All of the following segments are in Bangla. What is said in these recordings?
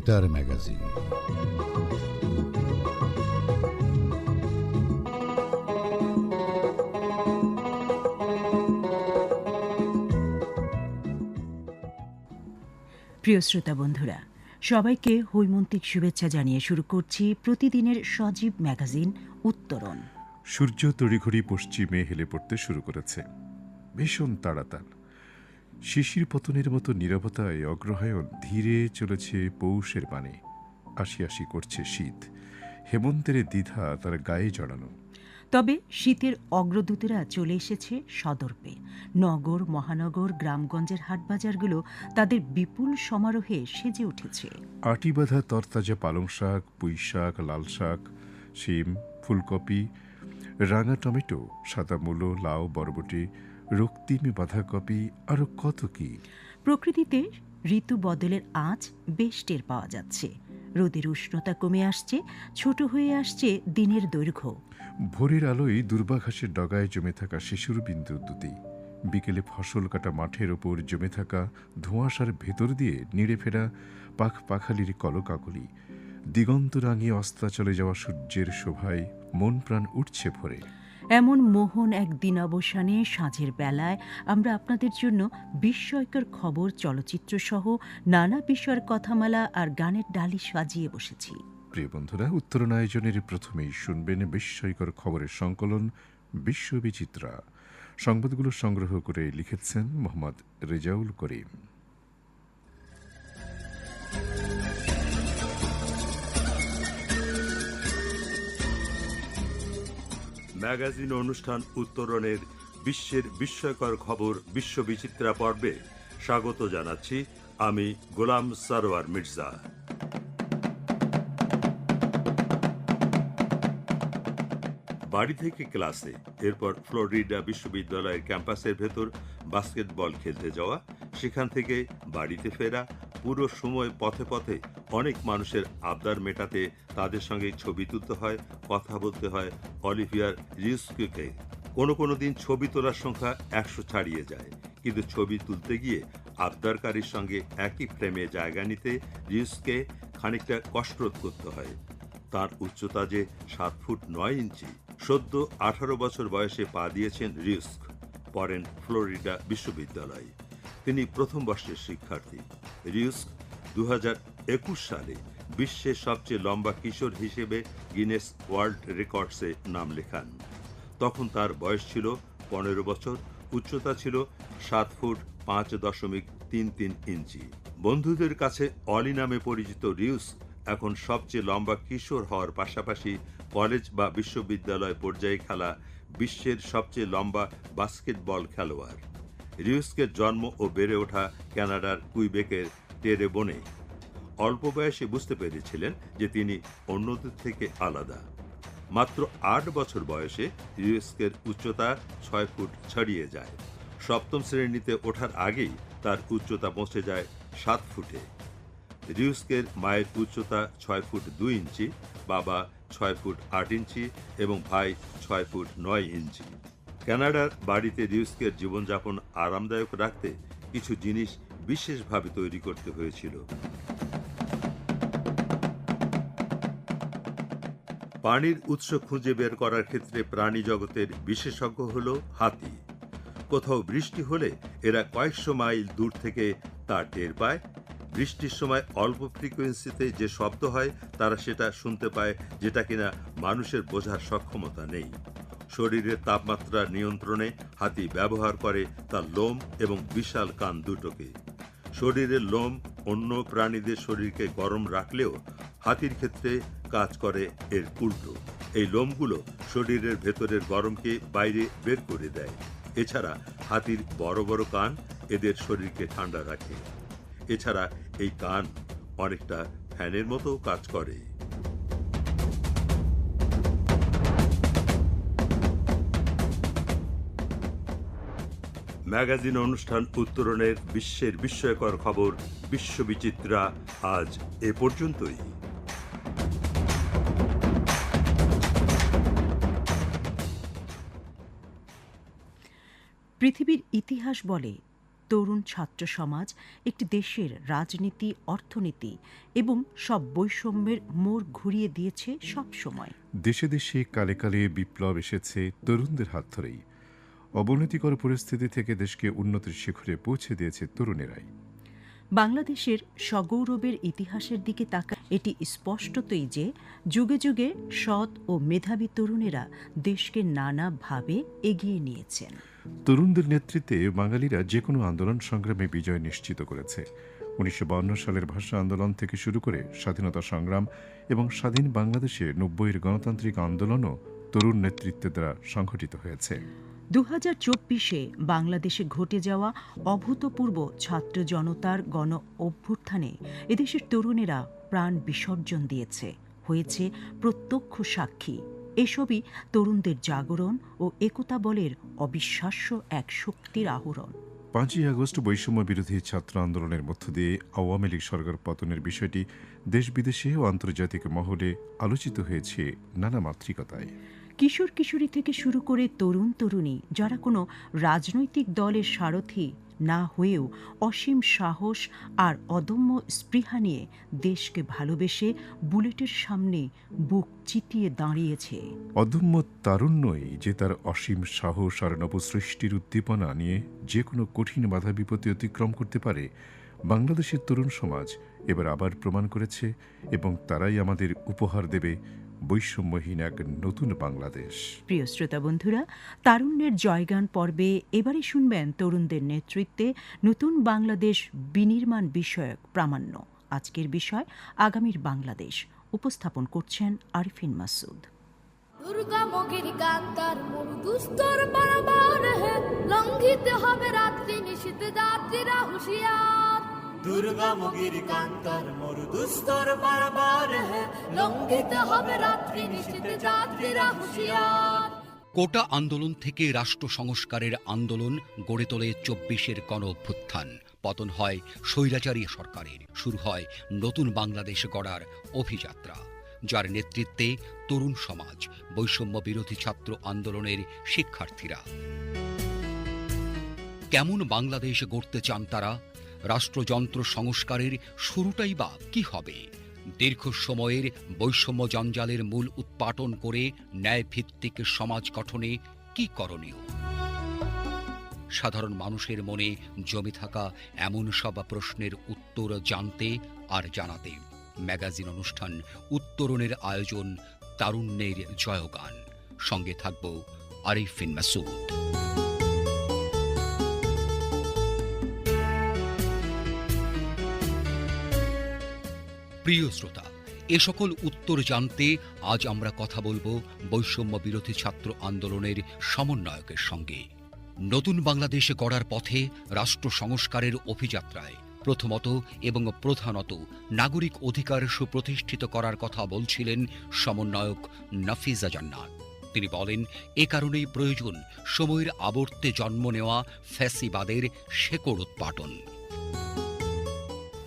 বেতার ম্যাগাজিন প্রিয় শ্রোতা বন্ধুরা সবাইকে হৈমন্তিক শুভেচ্ছা জানিয়ে শুরু করছি প্রতিদিনের সজীব ম্যাগাজিন উত্তরণ। সূর্য তড়িঘড়ি পশ্চিমে হেলে পড়তে শুরু করেছে। ভীষণ তাড়াতাড়। শিশির পতনের মতো নিরবতায় অগ্রহায়ণ ধীরে চলেছে পৌষের পানে আসি আসি করছে শীত। হেমন্তের দ্বিধা তার গায়ে জড়ানো। তবে শীতের অগ্রদূতেরা চলে এসেছে সদর্পে। নগর মহানগর গ্রামগঞ্জের হাটবাজারগুলো তাদের বিপুল সমারোহে সেজে উঠেছে। আটি বাঁধা তরতাজা পালং শাক পুঁই শাক লাল শাক শিম ফুলকপি রাঙা টমেটো সাদা মূলো লাউ বরবটি রক্তিমি বাঁধাকপি আরও কত কি? প্রকৃতিতে ঋতু বদলের আঁচ বেশ টের পাওয়া যাচ্ছে। রোদের উষ্ণতা কমে আসছে ছোট হয়ে আসছে দিনের দৈর্ঘ্য। ভোরের আলোয় দুর্বাঘাসের ডগায় জমে থাকা শিশুর বিন্দু দুটি। বিকেলে ফসল কাটা মাঠের ওপর জমে থাকা ধোঁয়াশার ভেতর দিয়ে নিড়ে ফেরা পাখ পাখালির কলকাকলি। দিগন্ত রাঙিয়ে অস্তা চলে যাওয়া সূর্যের শোভায় মন প্রাণ উঠছে ভরে। এমন মোহন এক দিন অবসানে সাঁঝের বেলায় আমরা আপনাদের জন্য বিস্ময়কর খবর, চলচ্চিত্র সহ নানা বিষয়ের কথামালা আর গানের ডালি সাজিয়ে বসেছি। প্রিয় বন্ধুরা উত্তরণ আয়োজনের প্রথমেই শুনবেন বিস্ময়কর খবরের সংকলন বিশ্ববিচিত্রা। সংবাদগুলো সংগ্রহ করে লিখেছেন মোহাম্মদ রেজাউল করিম। ম্যাগাজিন অনুষ্ঠান উত্তরণের বিশ্বের বিস্ময়কর খবর বিশ্ববিচিত্রা পর্বে স্বাগত জানাচ্ছি আমি গোলাম সারোয়ার মির্জা। বাড়ি থেকে ক্লাসে, এরপর ফ্লোরিডা বিশ্ববিদ্যালয়ের ক্যাম্পাসের ভেতর বাস্কেটবল খেলতে যাওয়া, সেখান থেকে বাড়িতে ফেরা পুরো সময় পথে পথে অনেক মানুষের আবদার মেটাতে তাদের সঙ্গে ছবি তুলতে হয়, কথা বলতে হয় অলিভিয়ার রিউস্কুকে। কোনো কোনো দিন ছবি তোলার সংখ্যা একশো ছাড়িয়ে যায়। কিন্তু ছবি তুলতে গিয়ে আবদারকারীর সঙ্গে একই ফ্রেমে জায়গা নিতে রিউসকে খানিকটা কসরত করতে হয়। তার উচ্চতা যে সাত ফুট নয় ইঞ্চি, সদ্য আঠারো বছর বয়সে পা দিয়েছেন রিস্ক পড়েন ফ্লোরিডা বিশ্ববিদ্যালয়ে। তিনি প্রথম বর্ষের শিক্ষার্থী। রিস্ক দু সালে বিশ্বের সবচেয়ে লম্বা কিশোর হিসেবে গিনেস ওয়ার্ল্ড রেকর্ডসে নাম লেখান। তখন তার বয়স ছিল পনেরো বছর, উচ্চতা ছিল সাত ফুট পাঁচ দশমিক তিন তিন ইঞ্চি। বন্ধুদের কাছে অলি নামে পরিচিত রিউস এখন সবচেয়ে লম্বা কিশোর হওয়ার পাশাপাশি কলেজ বা বিশ্ববিদ্যালয় পর্যায়ে খেলা বিশ্বের সবচেয়ে লম্বা বাস্কেটবল খেলোয়াড়। রিউসকের জন্ম ও বেড়ে ওঠা কানাডার কুইবেকের টেরে বনে অল্প বয়সে বুঝতে পেরেছিলেন যে তিনি অন্যদের থেকে আলাদা। মাত্র আট বছর বয়সে রিউস্কের উচ্চতা ছয় ফুট ছাড়িয়ে যায়। সপ্তম শ্রেণীতে ওঠার আগেই তার উচ্চতা পৌঁছে যায় সাত ফুটে। রিউস্কের মায়ের উচ্চতা ছয় ফুট দুই ইঞ্চি, বাবা ছয় ফুট আট ইঞ্চি এবং ভাই ছয় ফুট নয় ইঞ্চি। কানাডার বাড়িতে রিউস্কের জীবনযাপন আরামদায়ক রাখতে কিছু জিনিস বিশেষভাবে তৈরি করতে হয়েছিল। পানির উৎস খুঁজে বের করার ক্ষেত্রে প্রাণী জগতের বিশেষজ্ঞ হল হাতি। কোথাও বৃষ্টি হলে এরা কয়েকশো মাইল দূর থেকে তা টের পায়। বৃষ্টির সময় অল্প ফ্রিকোয়েন্সিতে যে শব্দ হয়, তারা সেটা শুনতে পায়, যেটা কিনা মানুষের বোঝার সক্ষমতা নেই। শরীরের তাপমাত্রা নিয়ন্ত্রণে হাতি ব্যবহার করে তার লোম এবং বিশাল কান দুটোকে। শরীরের লোম অন্য প্রাণীদের শরীরকে গরম রাখলেও হাতির ক্ষেত্রে কাজ করে এর উল্টো। এই লোমগুলো শরীরের ভেতরের গরমকে বাইরে বের করে দেয়। এছাড়া হাতির বড় বড় কান এদের শরীরকে ঠান্ডা রাখে। এছাড়া এই কান অনেকটা ফ্যানের মতো কাজ করে। ম্যাগাজিন অনুষ্ঠান উত্তরণের বিশ্বের বিস্ময়কর খবর বিশ্ববিচিত্রা আজ এ পর্যন্তই। পৃথিবীর ইতিহাস বলে তরুণ ছাত্র সমাজ একটি দেশের রাজনীতি অর্থনীতি এবং সব বৈষম্যের মোড় ঘুরিয়ে দিয়েছে সব সময় দেশে দেশে কালে কালে বিপ্লব এসেছে তরুণদের হাত ধরেই। অবনতিকর পরিস্থিতি থেকে দেশকে উন্নতির শিখরে পৌঁছে দিয়েছে তরুণেরাই। বাংলাদেশের সগৌরবের ইতিহাসের দিকে তাকা এটি স্পষ্টতই যে যুগে যুগে সৎ ও মেধাবী তরুণেরা দেশকে নানাভাবে এগিয়ে নিয়েছেন। তরুণদের নেতৃত্বে বাঙালিরা যে কোনো আন্দোলন সংগ্রামে বিজয় নিশ্চিত করেছে। উনিশশো সালের ভাষা আন্দোলন থেকে শুরু করে স্বাধীনতা সংগ্রাম এবং স্বাধীন বাংলাদেশে নব্বইয়ের গণতান্ত্রিক আন্দোলনও তরুণ নেতৃত্বের দ্বারা সংঘটিত হয়েছে। দু হাজার চব্বিশে বাংলাদেশে ঘটে যাওয়া অভূতপূর্ব ছাত্র জনতার গণ অভ্যুত্থানে এদেশের তরুণেরা প্রাণ বিসর্জন দিয়েছে। হয়েছে প্রত্যক্ষ সাক্ষী। এসবই তরুণদের জাগরণ ও একতা বলের অবিশ্বাস্য এক শক্তির আহরণ। পাঁচই আগস্ট বৈষম্য বিরোধী ছাত্র আন্দোলনের মধ্য দিয়ে আওয়ামী লীগ সরকার পতনের বিষয়টি দেশ বিদেশে ও আন্তর্জাতিক মহলে আলোচিত হয়েছে নানা মাতৃকতায় কিশোর কিশোরী থেকে শুরু করে তরুণ তরুণী, যারা কোনো রাজনৈতিক দলের সারথি না হয়েও অসীম সাহস আর অদম্য স্পৃহা নিয়ে দেশকে ভালোবেসে বুলেটের সামনে বুক চিতিয়ে দাঁড়িয়েছে। অদম্য তারুণ্যই যে তার অসীম সাহস আর নবসৃষ্টির উদ্দীপনা নিয়ে যে কোনো কঠিন বাধা বিপত্তি অতিক্রম করতে পারে, বাংলাদেশের তরুণ সমাজ এবার আবার প্রমাণ করেছে এবং তারাই আমাদের উপহার দেবে বৈষম্যহীন এক নতুন বাংলাদেশ। প্রিয় শ্রোতা বন্ধুরা তারুণ্যের জয়গান পর্বে এবারে শুনবেন তরুণদের নেতৃত্বে নতুন বাংলাদেশ বিনির্মাণ বিষয়ক প্রামাণ্য। আজকের বিষয় আগামীর বাংলাদেশ। উপস্থাপন করছেন আরিফিন মাসুদ। দুর্গা মগির কান্তার মরু দুস্তর বারবার হে। লঙ্ঘিত হবে রাত্রি নিশীত যাত্রীরা হুঁশিয়ার। দুর্গা মুগির কান্তার মরু দুস্তর বারবার হে লঙ্ঘিত হবে রাত্রি নিশীত যাত্রীরা হুঁশিয়ার। কোটা আন্দোলন থেকে রাষ্ট্র সংস্কারের আন্দোলন গড়ে তোলে চব্বিশের গণ অভ্যুত্থান পতন হয় স্বৈরাচারী সরকারের, শুরু হয় নতুন বাংলাদেশ গড়ার অভিযাত্রা। যার নেতৃত্বে তরুণ সমাজ, বৈষম্য বিরোধী ছাত্র আন্দোলনের শিক্ষার্থীরা। কেমন বাংলাদেশ গড়তে চান তারা? রাষ্ট্রযন্ত্র সংস্কারের শুরুটাই বা কি হবে? দীর্ঘ সময়ের বৈষম্য জঞ্জালের মূল উৎপাটন করে ন্যায়ভিত্তিক সমাজ গঠনে কি করণীয়? সাধারণ মানুষের মনে জমে থাকা এমন সব প্রশ্নের উত্তর জানতে আর জানাতে ম্যাগাজিন অনুষ্ঠান উত্তরণের আয়োজন তারুণ্যের জয়গান। সঙ্গে থাকব আরিফিন মাসুদ। প্রিয় শ্রোতা, এ সকল উত্তর জানতে আজ আমরা কথা বলব বৈষম্য বিরোধী ছাত্র আন্দোলনের সমন্বয়কের সঙ্গে। নতুন বাংলাদেশ গড়ার পথে রাষ্ট্র সংস্কারের অভিযাত্রায় প্রথমত এবং প্রধানত নাগরিক অধিকার সুপ্রতিষ্ঠিত করার কথা বলছিলেন সমন্বয়ক নাফিজা জান্নাত তিনি বলেন, এ কারণেই প্রয়োজন সময়ের আবর্তে জন্ম নেওয়া ফ্যাসিবাদের শেকড় উৎপাটন।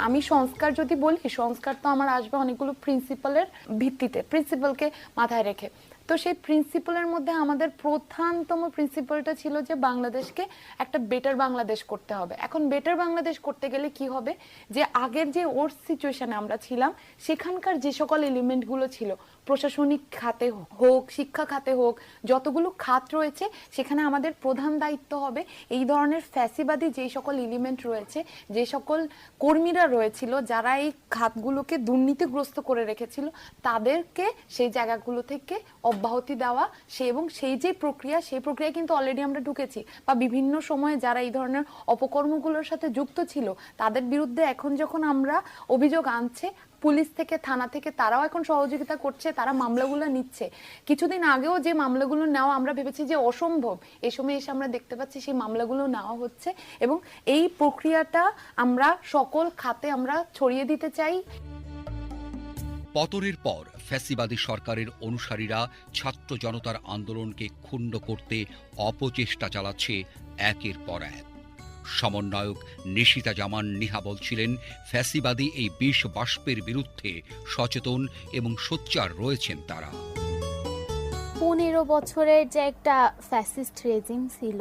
আমি সংস্কার যদি বলি সংস্কার তো আমার আসবে অনেকগুলো প্রিন্সিপালের ভিত্তিতে প্রিন্সিপালকে মাথায় রেখে। তো সেই প্রিন্সিপালের মধ্যে আমাদের প্রধানতম প্রিন্সিপালটা ছিল যে বাংলাদেশকে একটা বেটার বাংলাদেশ করতে হবে। এখন বেটার বাংলাদেশ করতে গেলে কি হবে? যে আগের যে ওর সিচুয়েশনে আমরা ছিলাম, সেখানকার যে সকল এলিমেন্টগুলো ছিল, প্রশাসনিক খাতে হোক, শিক্ষা খাতে হোক, যতগুলো খাত রয়েছে, সেখানে আমাদের প্রধান দায়িত্ব হবে এই ধরনের ফ্যাসিবাদী যে সকল এলিমেন্ট রয়েছে, যে সকল কর্মীরা রয়েছিল, যারা এই খাতগুলোকে দুর্নীতিগ্রস্ত করে রেখেছিল, তাদেরকে সেই জায়গাগুলো থেকে অব্যাহতি দেওয়া, সে এবং সেই যে প্রক্রিয়া, সেই প্রক্রিয়ায় কিন্তু অলরেডি আমরা ঢুকেছি। বা বিভিন্ন সময়ে যারা এই ধরনের অপকর্মগুলোর সাথে যুক্ত ছিল, তাদের বিরুদ্ধে এখন যখন আমরা অভিযোগ আনছে, পুলিশ থেকে, থানা থেকে, তারাও এখন সহযোগিতা করছে, তারা মামলাগুলো নিচ্ছে। কিছুদিন আগেও যে মামলাগুলো নেওয়া, আমরা ভেবেছি যে অসম্ভব। এ সময় এসে আমরা দেখতে পাচ্ছি সেই মামলাগুলো নেওয়া হচ্ছে এবং এই প্রক্রিয়াটা আমরা সকল খাতে আমরা ছড়িয়ে দিতে চাই। পতনের পর ফ্যাসিবাদী সরকারের অনুসারীরা ছাত্র জনতার আন্দোলনকে ক্ষুণ্ণ করতে অপচেষ্টা চালাচ্ছে একের পর এক। সমন্বয়ক নিশিতা জামান নিহা বলছিলেন, ফ্যাসিবাদী এই বিষ বাষ্পের বিরুদ্ধে সচেতন এবং সোচ্চার রয়েছেন তারা। বছরের যে একটা ফ্যাসিস্ট রেজিম ছিল,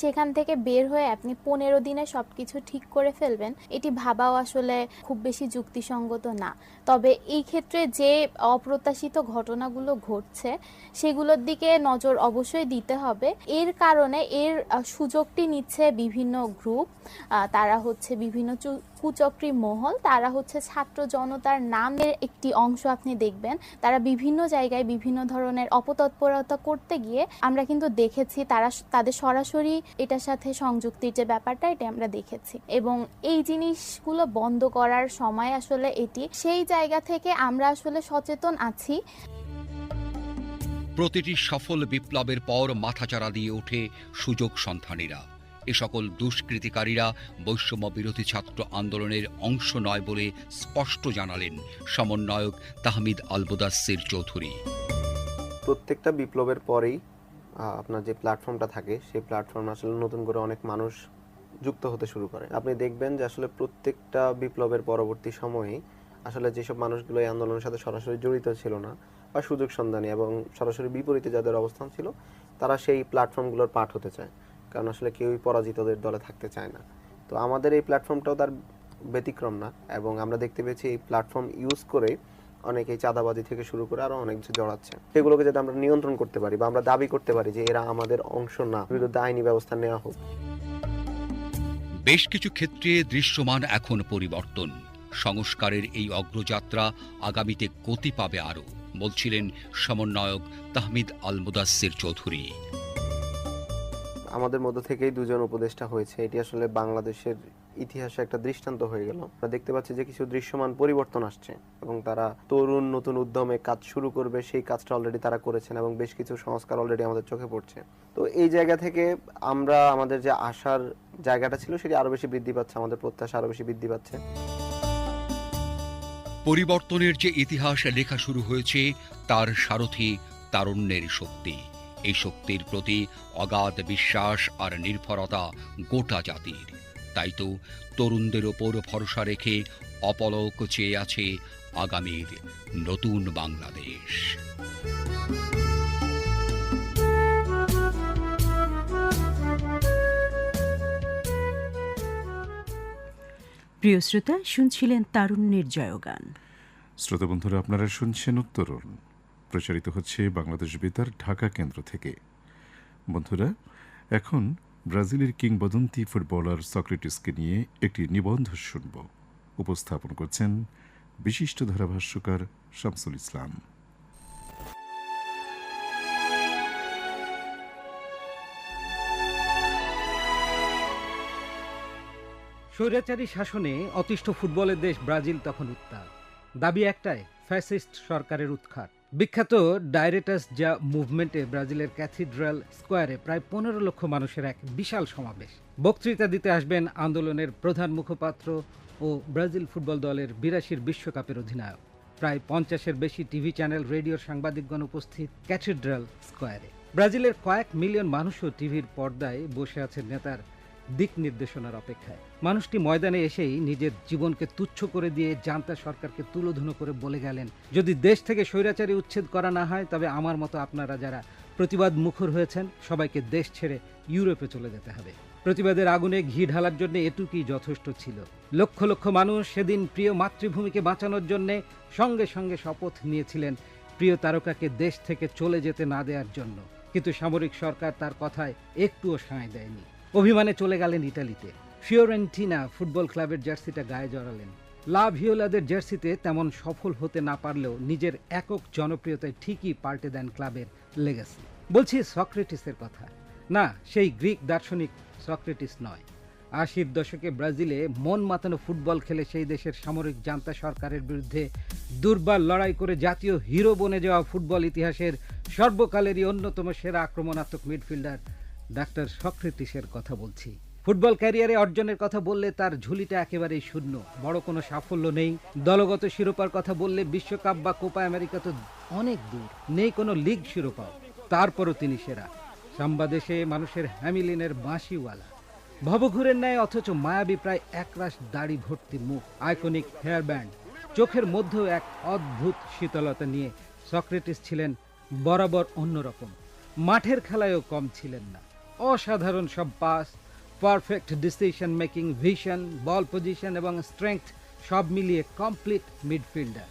সেখান থেকে বের হয়ে আপনি পনেরো দিনে সব কিছু ঠিক করে ফেলবেন, এটি ভাবাও আসলে খুব বেশি যুক্তিসঙ্গত না। তবে এই ক্ষেত্রে যে অপ্রত্যাশিত ঘটনাগুলো ঘটছে, সেগুলোর দিকে নজর অবশ্যই দিতে হবে। এর কারণে এর সুযোগটি নিচ্ছে বিভিন্ন গ্রুপ তারা হচ্ছে বিভিন্ন কুচক্রী মহল, তারা হচ্ছে ছাত্র জনতার নামের একটি অংশ আপনি দেখবেন। তারা বিভিন্ন জায়গায় বিভিন্ন ধরনের অপতৎপরতা করতে গিয়ে আমরা কিন্তু দেখেছি তারা তাদের সরাসরি এটার সাথে সংযুক্তির যে ব্যাপারটা, এটা আমরা দেখেছি। এবং এই জিনিসগুলো বন্ধ করার সময় আসলে এটি সেই জায়গা থেকে আমরা আসলে সচেতন আছি। প্রতিটি সফল বিপ্লবের পর মাথাচাড়া দিয়ে ওঠে সুযোগ সন্ধানীরা। এ সকল দুষ্কৃতিকারীরা বৈষম্য বিরোধী ছাত্র আন্দোলনের অংশ নয় বলে স্পষ্ট জানালেন সমন্বয়ক তাহমিদ আলবুদাসির চৌধুরী। প্রত্যেকটা বিপ্লবের পরেই আপনার যে প্ল্যাটফর্মটা থাকে, সেই প্ল্যাটফর্মে আসলে নতুন করে অনেক মানুষ যুক্ত হতে শুরু করে। আপনি দেখবেন যে আসলে প্রত্যেকটা বিপ্লবের পরবর্তী সময়ে আসলে যেসব মানুষগুলো এই আন্দোলনের সাথে সরাসরি জড়িত ছিল না, বা সুযোগ সন্ধানী এবং সরাসরি বিপরীতে যাদের অবস্থান ছিল, তারা সেই প্ল্যাটফর্মগুলোর পাঠ হতে চায়। কারণ আসলে কেউই পরাজিতদের দলে থাকতে চায় না। তো আমাদের এই প্ল্যাটফর্মটাও তার ব্যতিক্রম না এবং আমরা দেখতে পেয়েছি এই প্ল্যাটফর্ম ইউজ করে অনেকেই চাঁদাবাজি থেকে শুরু করে আরও অনেক কিছু জড়াচ্ছে। সেগুলোকে যাতে আমরা নিয়ন্ত্রণ করতে পারি বা আমরা দাবি করতে পারি যে এরা আমাদের অংশ না বিরুদ্ধে আইনি ব্যবস্থা নেওয়া হোক। বেশ কিছু ক্ষেত্রে দৃশ্যমান এখন পরিবর্তন। সংস্কারের এই অগ্রযাত্রা আগামীতে গতি পাবে আরও বলছিলেন সমন্বয়ক তাহমিদ আল মুদাসির চৌধুরী। আমাদের মধ্য থেকেই দুজন উপদেষ্টা হয়েছে। এটি আসলে বাংলাদেশের ইতিহাসে একটা দৃষ্টান্ত হয়ে গেল। আমরা দেখতে পাচ্ছি যে কিছু দৃশ্যমান পরিবর্তন আসছে এবং তারা তরুণ নতুন উদ্যমে কাজ শুরু করবে, সেই কাজটা অলরেডি তারা করেছেন এবং বেশ কিছু সংস্কার অলরেডি আমাদের চোখে পড়ছে। তো এই জায়গা থেকে আমরা আমাদের যে আশার জায়গাটা ছিল সেটি আরও বেশি বৃদ্ধি পাচ্ছে, আমাদের প্রত্যাশা আরও বেশি বৃদ্ধি পাচ্ছে। পরিবর্তনের যে ইতিহাস লেখা শুরু হয়েছে, তার সারথি তারুণ্যের শক্তি। এই শক্তির প্রতি অগাধ বিশ্বাস আর নির্ভরতা গোটা জাতির। তাই তো তরুণদের ওপর ভরসা রেখে অপলক চেয়ে আছে আগামীর নতুন বাংলাদেশ। প্রিয় শ্রোতা শুনছিলেন তারুণ্যের জয়গান। শ্রোতা বন্ধুরা আপনারা শুনছেন উত্তরণ। প্রচারিত হচ্ছে বাংলাদেশ বেতার ঢাকা কেন্দ্র থেকে। বন্ধুরা এখন ব্রাজিলের কিংবদন্তি ফুটবলার সক্রেটিসকে নিয়ে একটি নিবন্ধ শুনব। উপস্থাপন করছেন বিশিষ্ট ধারাভাষ্যকার শামসুল ইসলাম। স্বৈরাচারী শাসনে অতিষ্ঠ ফুটবলের দেশ ব্রাজিল তখন উত্তাল। দাবি একটাই, ফ্যাসিস্ট সরকারের উৎখাত। বিখ্যাত ডাইরেটাস যা মুভমেন্টে ব্রাজিলের ক্যাথিড্রাল স্কোয়ারে প্রায় পনেরো লক্ষ মানুষের এক বিশাল সমাবেশ। বক্তৃতা দিতে আসবেন আন্দোলনের প্রধান মুখপাত্র ও ব্রাজিল ফুটবল দলের বিরাশির বিশ্বকাপের অধিনায়ক। প্রায় পঞ্চাশের বেশি টিভি চ্যানেল, রেডিওর সাংবাদিকগণ উপস্থিত ক্যাথিড্রাল স্কোয়ারে। ব্রাজিলের কয়েক মিলিয়ন মানুষও টিভির পর্দায় বসে আছেন নেতার দিক নির্দেশনার অপেক্ষায়। মানুষটি ময়দানে এসেই নিজের জীবনকে তুচ্ছ করে দিয়ে জান্তা সরকারকে তুলোধুনো করে বলে গেলেন, যদি দেশ থেকে স্বৈরাচারী উচ্ছেদ করা না হয়, তবে আমার মতো আপনারা যারা প্রতিবাদ মুখর হয়েছেন, সবাইকে দেশ ছেড়ে ইউরোপে চলে যেতে হবে। প্রতিবাদের আগুনে ঘি ঢালার জন্য এটুকুই যথেষ্ট ছিল। লক্ষ লক্ষ মানুষ সেদিন প্রিয় মাতৃভূমিকে বাঁচানোর জন্যে সঙ্গে সঙ্গে শপথ নিয়েছিলেন প্রিয় তারকাকে দেশ থেকে চলে যেতে না দেওয়ার জন্য। কিন্তু সামরিক সরকার তার কথায় একটুও সায় দেয়নি। অভিমানে চলে গেলেন ইটালিতে ফিওরেন্টিনা ফুটবল ক্লাবের জার্সিটা গায়ে জড়ালেন। লা ভিওলাদের জার্সিতে তেমন সফল হতে না পারলেও নিজের একক জনপ্রিয়তায় ঠিকই পাল্টে দেন ক্লাবের লেগাসি বলছি সক্রেটিসের কথা। না, সেই গ্রিক দার্শনিক সক্রেটিস নয়। আশির দশকে ব্রাজিলে মন মাতানো ফুটবল খেলে সেই দেশের সামরিক জান্তা সরকারের বিরুদ্ধে দুর্বার লড়াই করে জাতীয় হিরো বনে যাওয়া ফুটবল ইতিহাসের সর্বকালেরই অন্যতম সেরা আক্রমণাত্মক মিডফিল্ডার ডাক্তার সক্রেটিসের কথা বলছি। ফুটবল ক্যারিয়ারে অর্জনের কথা বললে তার ঝুলিটা একেবারেই শূন্য। বড় কোনো সাফল্য নেই। দলগত শিরোপার কথা বললে বিশ্বকাপ বা কোপা আমেরিকা তো অনেক দূর। নেই কোনো লিগ শিরোপাও তারপরও তিনি সেরা। সাম্বাদেশে মানুষের হ্যামিলিনের বাঁশিওয়ালা। ভবঘুরের ন্যায় অথচ মায়াবী প্রায় একরাশ দাড়ি ভর্তি মুখ। আইকনিক হেয়ার ব্যান্ড চোখের মধ্যেও এক অদ্ভুত শীতলতা নিয়ে সক্রেটিস ছিলেন বরাবর অন্যরকম। মাঠের খেলায়ও কম ছিলেন না। অসাধারণ সব pass perfect decision making vision ball position এবং স্ট্রেংথ সব মিলিয়ে কমপ্লিট মিডফিল্ডার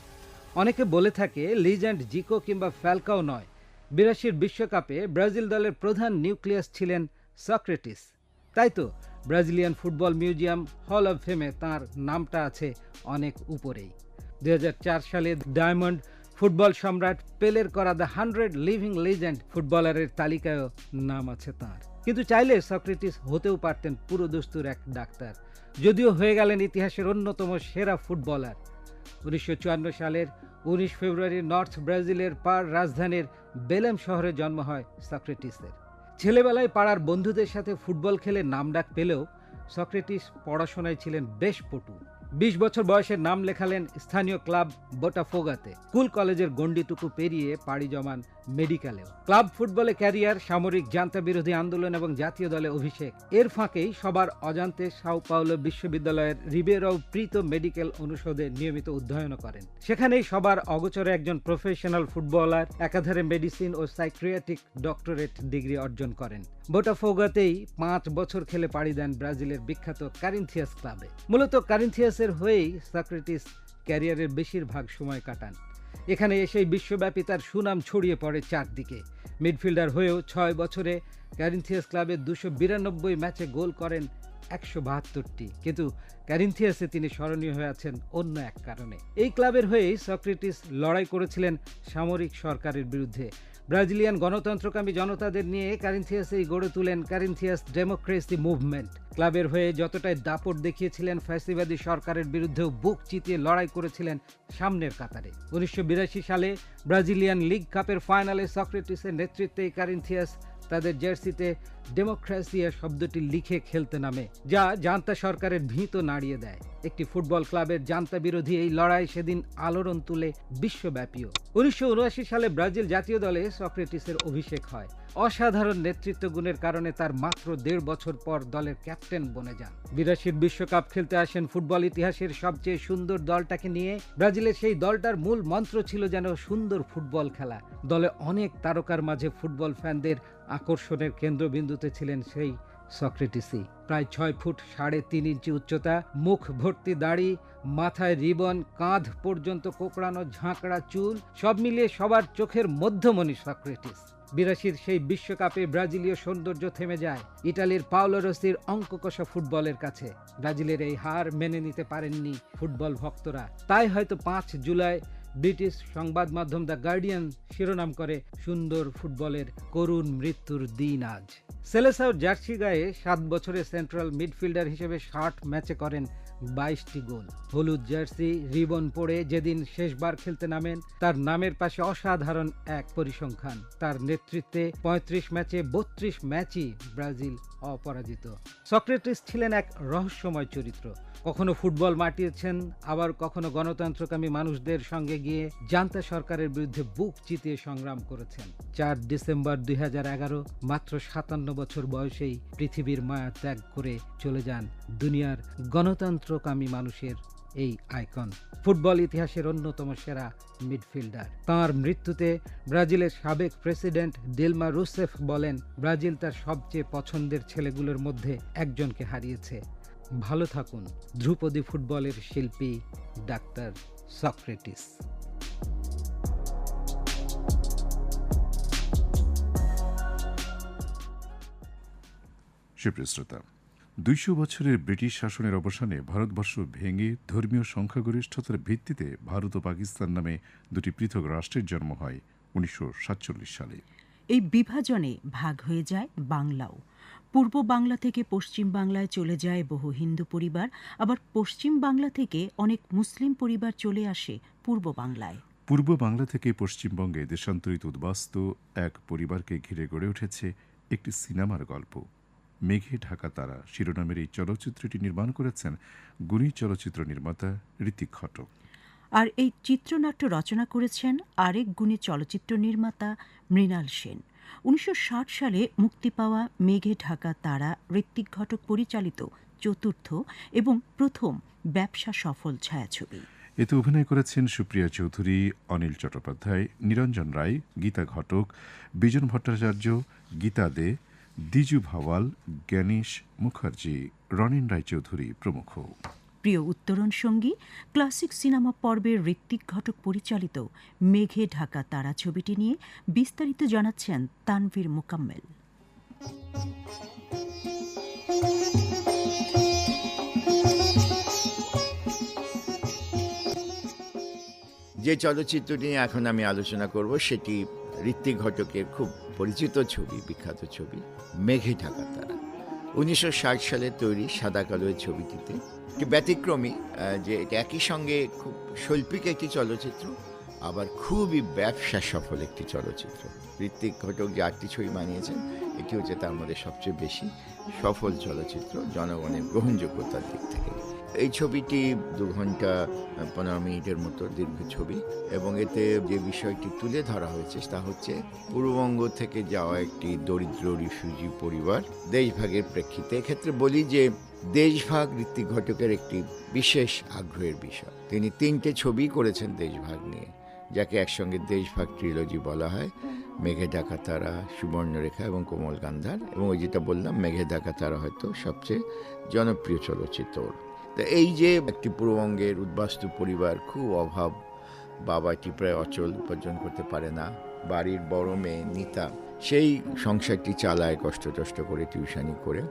অনেকে বলে থাকে লিজেন্ড জিকো কিংবা ফ্যালকাও নয়। বিরাশির বিশ্বকাপে ব্রাজিল দলের প্রধান নিউক্লিয়াস ছিলেন সক্রেটিস। তাই তো, Brazilian football museum hall of ফেমে তার নামটা আছে অনেক উপরেই। দু হাজার চার সালে ডায়মন্ড ফুটবল সম্রাট পেলের করা দ্য হান্ড্রেড লিভিং লিজেন্ড ফুটবলারের তালিকায়ও নাম আছে তার। কিন্তু চাইলে সক্রেটিস হতেও পারতেন পুরো পুরোদস্তুর এক ডাক্তার। যদিও হয়ে গেলেন ইতিহাসের অন্যতম সেরা ফুটবলার। উনিশশো চুয়ান্ন সালের উনিশ ফেব্রুয়ারি নর্থ ব্রাজিলের পার রাজধানীর বেলেম শহরে জন্ম হয় সক্রেটিসের। ছেলেবেলায় পাড়ার বন্ধুদের সাথে ফুটবল খেলে নামডাক পেলেও সক্রেটিস পড়াশোনায় ছিলেন বেশ পটু। বিশ বছর বয়সে নাম লেখালেন স্থানীয় ক্লাব বোটাফোগাতে। স্কুল কলেজের গণ্ডিটুকু পেরিয়ে পাড়ি জমান মেডিকেলেও। ক্লাব ফুটবলে ক্যারিয়ার, সামরিক জান্তা বিরোধী আন্দোলন এবং জাতীয় দলে অভিষেক। এর ফাঁকেই সবার অজান্তে সাও পাওলো বিশ্ববিদ্যালয়ের রিবেরাও প্রীত মেডিকেল অনুষদে নিয়মিত অধ্যয়ন করেন। সেখানেই সবার অগোচরে একজন প্রফেশনাল ফুটবলার, একাধারে মেডিসিন ও সাইক্রিয়াটিক ডক্টরেট ডিগ্রি অর্জন করেন। বোটাফোগাতেই পাঁচ বছর খেলে পাড়ি দেন ব্রাজিলের বিখ্যাত কারিন্থিয়াস ক্লাবে। মূলত কারিন্থিয়াসের হয়েই সক্রেটিস ক্যারিয়ারের বেশিরভাগ সময় কাটান। এখানে এসেই বিশ্বব্যাপী তার সুনাম ছড়িয়ে পড়ে চারদিকে। মিডফিল্ডার হয়েও ছয় বছরে ক্যারিন্থিয়াস ক্লাবের দুশো বিরানব্বই ম্যাচে গোল করেন একশো বাহাত্তরটি। কিন্তু ক্যারিন্থিয়াসে তিনি স্মরণীয় হয়ে আছেন অন্য এক কারণে। এই ক্লাবের হয়েই সক্রেটিস লড়াই করেছিলেন সামরিক সরকারের বিরুদ্ধে। ব্রাজিলিয়ান গণতন্ত্রকামী জনতাদের নিয়ে কারিন্থিয়াসেই গড়ে তুলেন কারিন্থিয়াস ডেমোক্রেসি মুভমেন্ট। ক্লাবের হয়ে যতটাই দাপট দেখিয়েছিলেন ফ্যাসিবাদী সরকারের বিরুদ্ধেও বুক চিতিয়ে লড়াই করেছিলেন সামনের কাতারে। উনিশশো বিরাশি সালে ব্রাজিলিয়ান লিগ কাপের ফাইনালে সক্রেটিসের নেতৃত্বে ক্যারিন্থিয়াস তাদের জার্সিতে ডেমোক্রেসিয়া শব্দটি লিখে খেলতে নামে, যা জান্তা সরকারের ভীত নাড়িয়ে দেয়। একটি ফুটবল ক্লাবের জান্তা বিরোধী এই লড়াই সেদিন আলোড়ন তুলে বিশ্বব্যাপীও উনিশশো সালে ব্রাজিল জাতীয় দলে সক্রেটিসের অভিষেক হয়। অসাধারণ নেতৃত্ব গুণের কারণে তার মাত্র দেড় বছর পর দলের ক্যাপ্টেন বনে যান। বিরাশির বিশ্বকাপ খেলতে আসেন ফুটবল ইতিহাসের সবচেয়ে সুন্দর দলটাকে নিয়ে। ব্রাজিলের সেই দলটার মূল মন্ত্র ছিল যেন সুন্দর ফুটবল খেলা। দলে অনেক তারকার মাঝে ফুটবল ফ্যানদের আকর্ষণের কেন্দ্রবিন্দুতে ছিলেন সেই সক্রেটিসই। প্রায় ছয় ফুট সাড়ে তিন ইঞ্চি উচ্চতা, মুখ ভর্তি দাড়ি, মাথায় রিবন, কাঁধ পর্যন্ত কোকড়ানো ঝাঁকড়া চুল, সব মিলিয়ে সবার চোখের মধ্যমণি সক্রেটিস। বিরাশির সেই বিশ্বকাপে ব্রাজিলীয় সৌন্দর্য থেমে যায় ইটালির পাওলো রসির অঙ্ক কষা ফুটবলের কাছে। ব্রাজিলের এই হার মেনে নিতে পারেননি ফুটবল ভক্তরা। তাই হয়তো পাঁচ জুলাই ব্রিটিশ সংবাদ মাধ্যম দ্য গার্ডিয়ান শিরোনাম করে সুন্দর ফুটবলের করুণ মৃত্যুর দিন আজ। সেলেসাও জার্সি গায়ে সাত বছরের সেন্ট্রাল মিডফিল্ডার হিসেবে ষাট ম্যাচে করেন বাইশটি গোল। হলুদ জার্সি রিবন পরে যেদিন শেষবার খেলতে নামেন, তার নামের পাশে অসাধারণ এক পরিসংখ্যান। তার নেতৃত্বে ৩৫ ম্যাচে বত্রিশ ম্যাচই ব্রাজিল অপরাজিত। সক্রেটিস ছিলেন এক রহস্যময় চরিত্র। কখনো ফুটবল মাটিয়েছেন আবার কখনো গণতন্ত্রকামী মানুষদের সঙ্গে গিয়ে জান্তা সরকারের বিরুদ্ধে বুক চিতিয়ে সংগ্রাম করেছেন। চার ডিসেম্বর দুই হাজার এগারো, মাত্র সাতান্ন বছর বয়সেই পৃথিবীর মায়া ত্যাগ করে চলে যান দুনিয়ার গণতন্ত্রকামী মানুষের এই আইকন। ফুটবল ইতিহাসের অন্যতম সেরা মিডফিল্ডার। তার মৃত্যুতে ব্রাজিলের সাবেক প্রেসিডেন্ট দিলমা রুসেফ বলেন, ব্রাজিল তার সবচেয়ে পছন্দের ছেলেগুলোর মধ্যে একজনকে হারিয়েছে। ভালো থাকুন, ধ্রুপদী ফুটবলের শিল্পী ডাক্তার সক্রেটিস। সুপ্রিয় শ্রোতা দুইশো বছরের ব্রিটিশ শাসনের অবসানে ভারতবর্ষ ভেঙে ধর্মীয় সংখ্যাগরিষ্ঠতার ভিত্তিতে ভারত ও পাকিস্তান নামে দুটি পৃথক রাষ্ট্রের জন্ম হয় উনিশশো সাতচল্লিশ সালে। এই বিভাজনে ভাগ হয়ে যায় বাংলাও। পূর্ব বাংলা থেকে পশ্চিম বাংলায় চলে যায় বহু হিন্দু পরিবার আবার পশ্চিম বাংলা থেকে অনেক মুসলিম পরিবার চলে আসে পূর্ব বাংলায়। পূর্ব বাংলা থেকে পশ্চিমবঙ্গে দেশান্তরিত উদ্বাস্ত এক পরিবারকে ঘিরে গড়ে উঠেছে একটি সিনেমার গল্প। মেঘে ঢাকা তারা শিরোনামের এই চলচ্চিত্রটি নির্মাণ করেছেন গুণী চলচ্চিত্র নির্মাতা ঋতিক ঘটক আর এই চিত্রনাট্য রচনা করেছেন আরেক গুণী চলচ্চিত্র নির্মাতা মৃণাল সেন। উনিশশো ষাট সালে মুক্তি পাওয়া মেঘে ঢাকা তারা ঋত্বিক ঘটক পরিচালিত চতুর্থ এবং প্রথম ব্যবসা সফল ছায়াছবি। এতে অভিনয় করেছেন সুপ্রিয়া চৌধুরী অনিল চট্টোপাধ্যায় নিরঞ্জন রায় গীতা ঘটক বিজন ভট্টাচার্য গীতা দে দ্বিজু ভাওয়াল জ্ঞানেশ মুখার্জি রনিন রায়চৌধুরী প্রমুখ। প্রিয় উত্তরণ সঙ্গী ক্লাসিক সিনেমা পর্বের ঋত্বিক ঘটক পরিচালিত মেঘে ঢাকা তারা ছবিটি নিয়ে বিস্তারিত জানাচ্ছেন তানভীর মোকাম্মেল। যে চলচ্চিত্রটি নিয়ে এখন আমি আলোচনা করব সেটি ঋত্বিক ঘটকের খুব পরিচিত ছবি, বিখ্যাত ছবি, মেঘে ঢাকা তারা। উনিশশো ষাট সালে তৈরি সাদা কালো ছবিটিতে। একটি ব্যতিক্রমী যে এটা একই সঙ্গে খুব শৈল্পিক একটি চলচ্চিত্র, আবার খুবই ব্যবসা সফল একটি চলচ্চিত্র। ঋত্বিক ঘটক যে আটটি ছবি বানিয়েছেন এটি হচ্ছে তার মধ্যে সবচেয়ে বেশি সফল চলচ্চিত্র, জনগণের গ্রহণযোগ্যতার দিক থেকে। এই ছবিটি দু ঘণ্টা, পনেরো মিনিটের মতো দীর্ঘ ছবি এবং এতে যে বিষয়টি তুলে ধরা হয়েছে তা হচ্ছে পূর্ববঙ্গ থেকে যাওয়া একটি দরিদ্র রিফিউজি পরিবার দেশভাগের প্রেক্ষিতে। এক্ষেত্রে বলি যে দেশভাগ ঋত্বিক ঘটকের একটি বিশেষ আগ্রহের বিষয়। তিনি তিনটে ছবি করেছেন দেশভাগ নিয়ে, যাকে একসঙ্গে দেশভাগ ট্রিলজি বলা হয়, মেঘে ডাকা তারা, সুবর্ণরেখা এবং কোমল গান্ধার এবং ওই যেটা বললাম, মেঘে ডাকা তারা হয়তো সবচেয়ে জনপ্রিয় চলচ্চিত্র এই যে একটি পূর্ববঙ্গের উদ্বাস্তু পরিবার, খুব অভাব। বাবাটি প্রায় অচল, উপার্জন করতে পারে না। বাড়ির বড় মেয়ে নিতা, সেই সংসারটি চালায় কষ্ট টষ্ট করে, টিউশানি করে।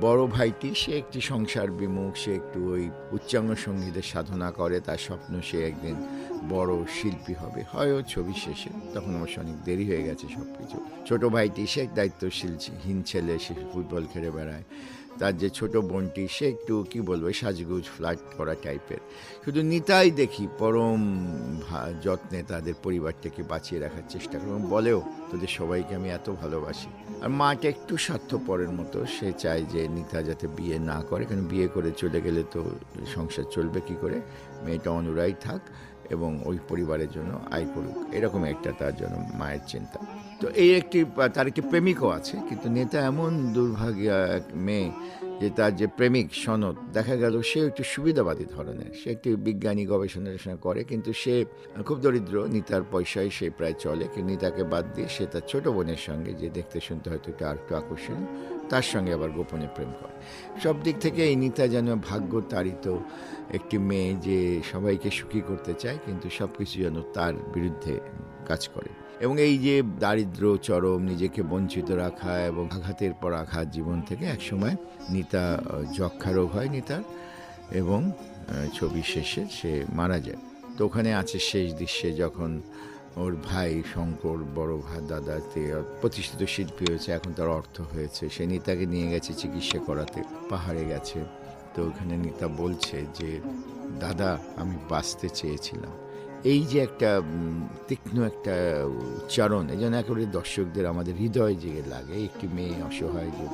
বড় ভাইটি, সে একটি সংসার বিমুখ, সে একটু ওই উচ্চাঙ্গ সঙ্গীতের সাধনা করে, তার স্বপ্ন সে একদিন বড় শিল্পী হবে। হয়ও ছবি শেষে, তখন অবশ্য অনেক দেরি হয়ে গেছে সব কিছু ছোটো ভাইটি, সে এক দায়িত্বশীলহীন ছেলে, সে ফুটবল খেলে বেড়ায়। তার যে ছোট বোনটি, সে একটু কি বলব, সাজগুজ ফ্লাট করা টাইপের। শুধু নিতাই দেখি পরম যত্নে তাদের পরিবারটাকে বাঁচিয়ে রাখার চেষ্টা করে বলেও, তোদের সবাইকে আমি এত ভালোবাসি। আর মাটা একটু স্বার্থপরের মতো, সে চায় যে নিতা যাতে বিয়ে না করে, কারণ বিয়ে করে চলে গেলে তো সংসার চলবে কি করে? মেয়েটা অনুরাই থাক এবং ওই পরিবারের জন্য আয় করুক। এরকম একটা তার জন্য মায়ের চিন্তা। তো এই একটি, তার একটি প্রেমিকও আছে, কিন্তু নেতা এমন দুর্ভাগ্য এক মেয়ে যে তার যে প্রেমিক সনদ, দেখা গেল সে একটু সুবিধাবাদী ধরনের। সে একটি বিজ্ঞানী গবেষণা টবেষণা করে, কিন্তু সে খুব দরিদ্র, নিতার পয়সায় সে প্রায় চলে, কিন্তু নিতাকে বাদ দিয়ে সে তার ছোট বোনের সঙ্গে যে দেখতে শুনতে হয়তো একটু আর একটু আকর্ষণীয়, তার সঙ্গে আবার গোপনে প্রেম করে। সব দিক থেকে এই নিতা যেন ভাগ্য তাড়িত একটি মেয়ে যে সবাইকে সুখী করতে চায়, কিন্তু সব কিছু যেন তার বিরুদ্ধে কাজ করে। এবং এই যে দারিদ্র, চরম, নিজেকে বঞ্চিত রাখা এবং আঘাতের পর আঘাত জীবন থেকে একসময় নিতা, যক্ষা রোগ হয় নিতার এবং ছবি শেষে সে মারা যায়। তো ওখানে আছে শেষ দৃশ্যে যখন ওর ভাই শঙ্কর, বড় ভাই দাদাতে প্রতিষ্ঠিত শিল্পী হয়েছে, এখন তার অর্থ হয়েছে, সে নিতাকে নিয়ে গেছে চিকিৎসা করাতে, পাহাড়ে গেছে। তো ওখানে নিতা বলছে যে, দাদা, আমি বাঁচতে চেয়েছিলাম। এই যে একটা তীক্ষ্ণ একটা উচ্চারণ, এই জন্য একেবারে দর্শকদের আমাদের হৃদয় জেগে লাগে। একটি মেয়ে অসহায় যে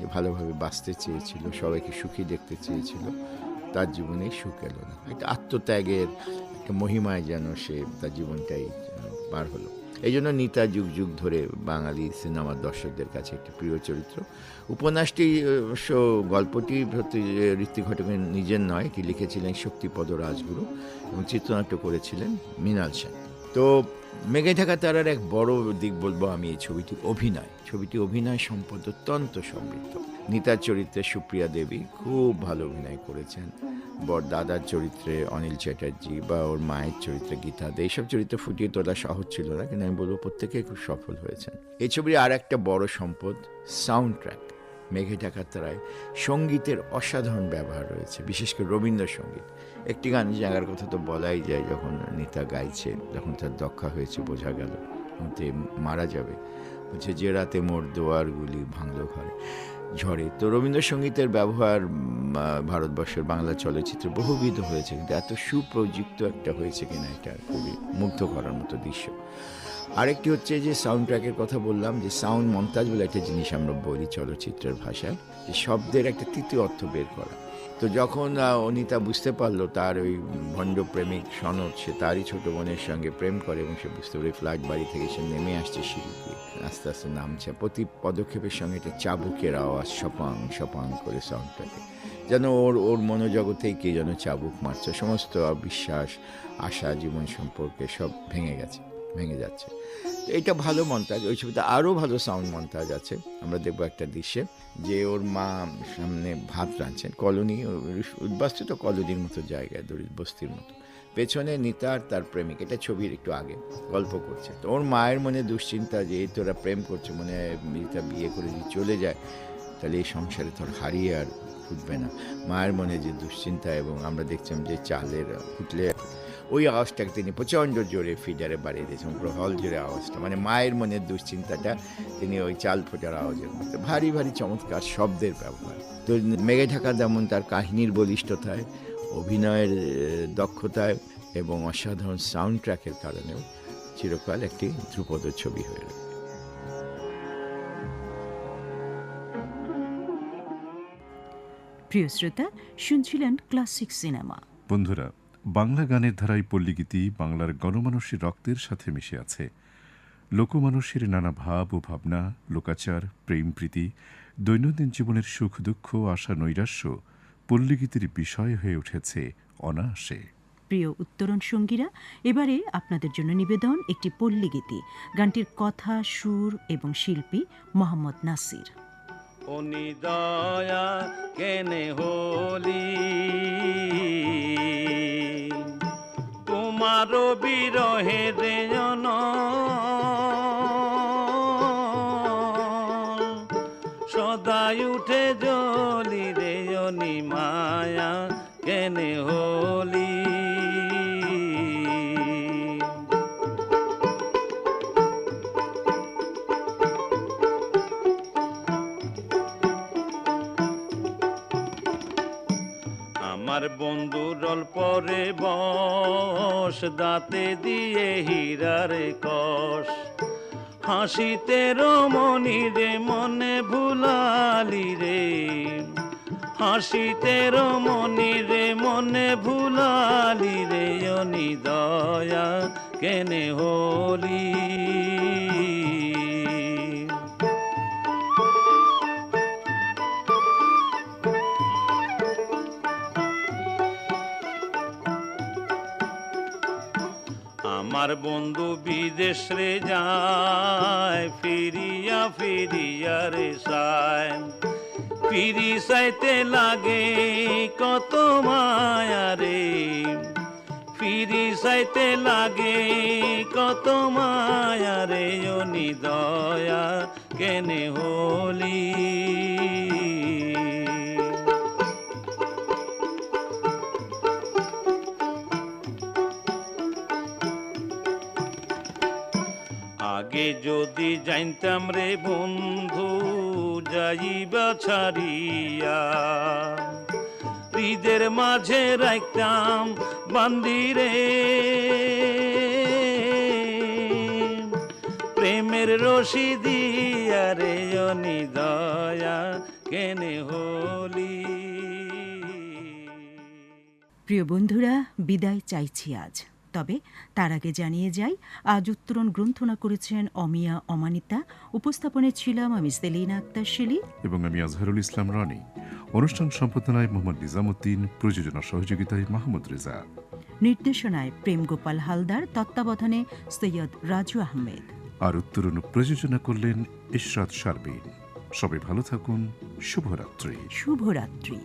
যে ভালোভাবে বাঁচতে চেয়েছিল, সবাইকে সুখী দেখতে চেয়েছিল, তার জীবনে সুখ এলো না। একটা আত্মত্যাগের, একটা মহিমায় যেন সে তার জীবনটাই পার হলো। এই জন্য নিতা যুগ যুগ ধরে বাঙালি সিনেমার দর্শকদের কাছে একটি প্রিয় চরিত্র। উপন্যাসটি অবশ্য গল্পটি ঋত্বিক ঘটকের নিজের নয় এটি লিখেছিলেন শক্তিপদ রাজগুরু এবং চিত্রনাট্য করেছিলেন মৃণাল সেন। তো মেঘে ঢাকা তারার এক বড় দিক বলব আমি এই ছবিটি, অভিনয়। ছবিটি অভিনয় সম্পদ অত্যন্ত সমৃদ্ধ। নিতার চরিত্রে সুপ্রিয়া দেবী খুব ভালো অভিনয় করেছেন। বর দাদার চরিত্রে অনিল চ্যাটার্জি বা ওর মায়ের চরিত্রে গীতা দে, এইসব চরিত্র ফুটিয়ে তোলা সহজ ছিল না, কিন্তু আমি বলব প্রত্যেকে খুব সফল হয়েছেন। এই ছবির আর একটা বড় সম্পদ সাউন্ড ট্র্যাক মেঘে ঢাকার তারায় সঙ্গীতের অসাধারণ ব্যবহার রয়েছে, বিশেষ করে রবীন্দ্রসঙ্গীত। একটি গান জায়গার কথা তো বলাই যায়, যখন নেতা গাইছে, যখন তার দক্ষা হয়েছে, বোঝা গেল তে মারা যাবে, বলছে যে রাতে মোর দোয়ারগুলি ভাঙলো ঘরে, ঝড়ে। তো রবীন্দ্রসঙ্গীতের ব্যবহার ভারতবর্ষের বাংলা চলচ্চিত্রে বহুবিধ হয়েছে, কিন্তু এত সুপ্রযুক্ত একটা হয়েছে কিনা, এটা খুবই মুগ্ধ করার মতো দৃশ্য। আরেকটি হচ্ছে যে সাউন্ড ট্র্যাকের কথা বললাম, যে সাউন্ড মন্তাজ বলে একটা জিনিস আমরা বলি চলচ্চিত্রের ভাষায়, যে শব্দের একটা তৃতীয় অর্থ বের করা। তো যখন অনিতা বুঝতে পারল তার ওই ভণ্ড প্রেমিক সনদ, সে তারই ছোট বোনের সঙ্গে প্রেম করে এবং সে বুঝতে পারে ফ্ল্যাট বাড়ি থেকে সে নেমে আসছে দিয়ে আস্তে আস্তে নামছে। প্রতি পদক্ষেপের সঙ্গে একটা চাবুকের আওয়াজ, সপাং সপাং করে সাউন্ডটাকে যেন ওর ওর মনোজগতেই কে যেন চাবুক মারছে। সমস্ত বিশ্বাস আশা, জীবন সম্পর্কে সব ভেঙে গেছে। ভেঙে যাচ্ছে। এটা ভালো মন্তাজ ওই ছবিতে আরও ভালো সাউন্ড মন্তাজ আছে। আমরা দেখব একটা দৃশ্যে যে ওর মা সামনে ভাত রাঁধছেন, কলোনি, উদ্বাস্তুত কলোনির মতো জায়গায় দরিদ্র বস্তির মতো। পেছনে নিতা আর তার প্রেমিক, এটা ছবির একটু আগে গল্প করছে। তো ওর মায়ের মনে দুশ্চিন্তা যে, এই তোরা প্রেম করছে, মনে হয় মিতা বিয়ে করে যদি চলে যায়, তাহলে এই সংসারে তোর হারিয়ে আর ফুটবে না। মায়ের মনে যে দুশ্চিন্তা এবং আমরা দেখছিলাম যে চালের ফুটলে ওই আওয়াজটাকে তিনি প্রচণ্ড জোরে ফিডারে বাড়িয়ে দিয়েছেন পুরো হল জোরে আওয়াজটা মানে মায়ের মনের দুশ্চিন্তাটা তিনি ওই চাল ফোটার আওয়াজের মধ্যে ভারী ভারী চমৎকার শব্দের ব্যবহার। তো মেঘে ঢাকা যেমন তার কাহিনীর বলিষ্ঠতায় অভিনয়ের দক্ষতায় এবং অসাধারণ সাউন্ড ট্র্যাকের কারণেও চিরকাল একটি ধ্রুপদ ছবি হয়ে রয়েছে। প্রিয় শ্রোতা শুনছিলেন ক্লাসিক সিনেমা বন্ধুরা বাংলা গানের ধারায় পল্লীগীতি বাংলার গণমানুষের রক্তের সাথে মিশে আছে। লোকমানুষের নানা ভাব ও ভাবনা লোকাচার প্রেম প্রীতি দৈনন্দিন জীবনের সুখ দুঃখ আশা নৈরাশ্য পল্লীগীতির বিষয় হয়ে উঠেছে অনায়াসে। প্রিয় উত্তরণ সঙ্গীরা এবারে আপনাদের জন্য নিবেদন একটি পল্লীগীতি গানটির কথা সুর এবং শিল্পী মোহাম্মদ নাসির। দয়া কেনে হলি বিরহে রে বস দাঁতে দিয়ে হীরার কষ। হাসিতে রমণী রে, মনে ভুলালি রে। হাসিতে রমণী রে, মনে ভুলালি রে। অনি দয়া কেনে হলি আমার বন্ধু বিদেশ রে যায়, ফিরিয়া ফিরিয়া রে সায় ফিরি সাইতে লাগে কত মায়া রে। ফিরি সাইতে লাগে কত মায়া রে অনি দয়া কেনে হলি? আগে যদি জানতাম রে বন্ধু, যাইবা ছাড়িয়া। হৃদের মাঝে রাখতাম বান্দিরে। প্রেমের রশি দিয়া রে অনি দয়া কেনে হলি? প্রিয় বন্ধুরা, বিদায় চাইছি আজ। তবে তার আগে জানিয়ে যাই আজ উত্তরণ গ্রন্থনা করেছেন অমিয়া অমানিতা উপস্থাপনে ছিলাম আমি সেলিনা আক্তার শিলি এবং আমি আজহারুল ইসলাম রনি। অনুষ্ঠান সম্পাদনায় মোহাম্মদ নিজামুদ্দিন প্রযোজনা সহযোগিতায় মাহমুদ রেজা। নির্দেশনায় প্রেম গোপাল হালদার তত্ত্বাবধানে সৈয়দ রাজু আহমেদ। আর উত্তরণ প্রযোজনা করলেন ইশরাত শারবিন। সবাই ভালো থাকুন শুভরাত্রি। শুভরাত্রি।